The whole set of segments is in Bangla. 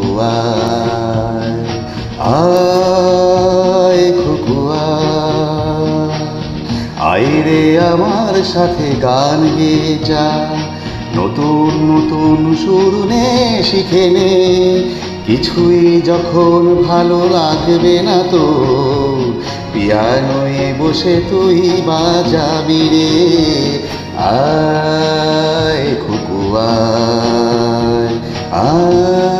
খোকুয়ায়, আয় খুকুয়া। আয় আমার সাথে গান গেয়ে যা, নতুন নতুন সুর নে, শিখে নে। কিছুই যখন ভালো লাগবে না তো, পিয়ানোয় বসে তুই বাজাবি রে। আয় খুকুয়ায়, আয়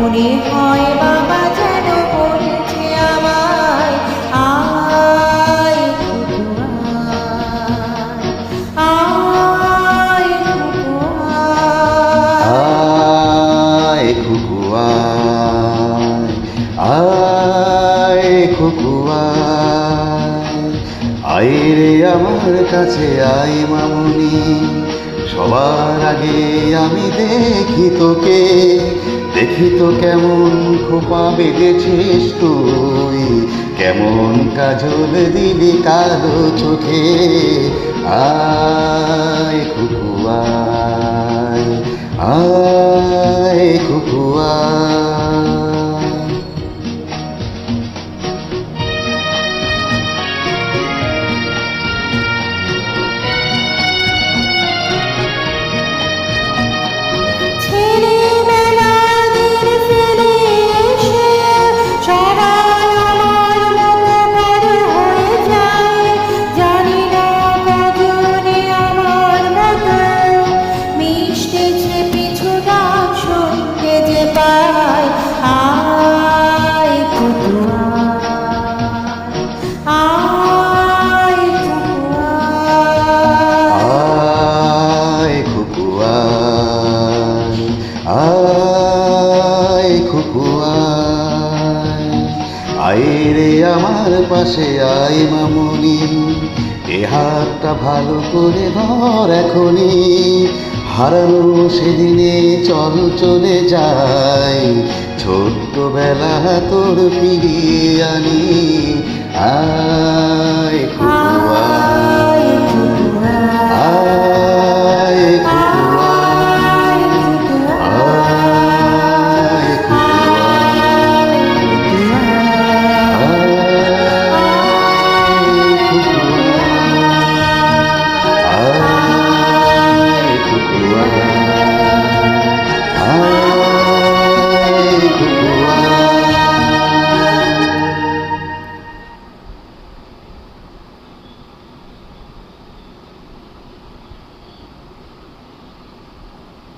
মনে হয় বাবা যেন বলছে আমায়, আয় আয় আয় আয় রে আমার কাছে, আয় মামুনি, সবার আগে আমি দেখি তোকে। তো কেমন খোপা বেঁধেছিস তুই? কেমন কাজল দিলি কালো চোখে? আয় খুকুয়ায় আয়। আয় খুকুয়ায় আয় রে আমার পাশে, আয় মামুনি। এ হাতটা ভালো করে ধর এখনই। হারানো সেদিনে চল চলে যাই। ছোট্টবেলা তোর ফিরিয়ে আনি। আয়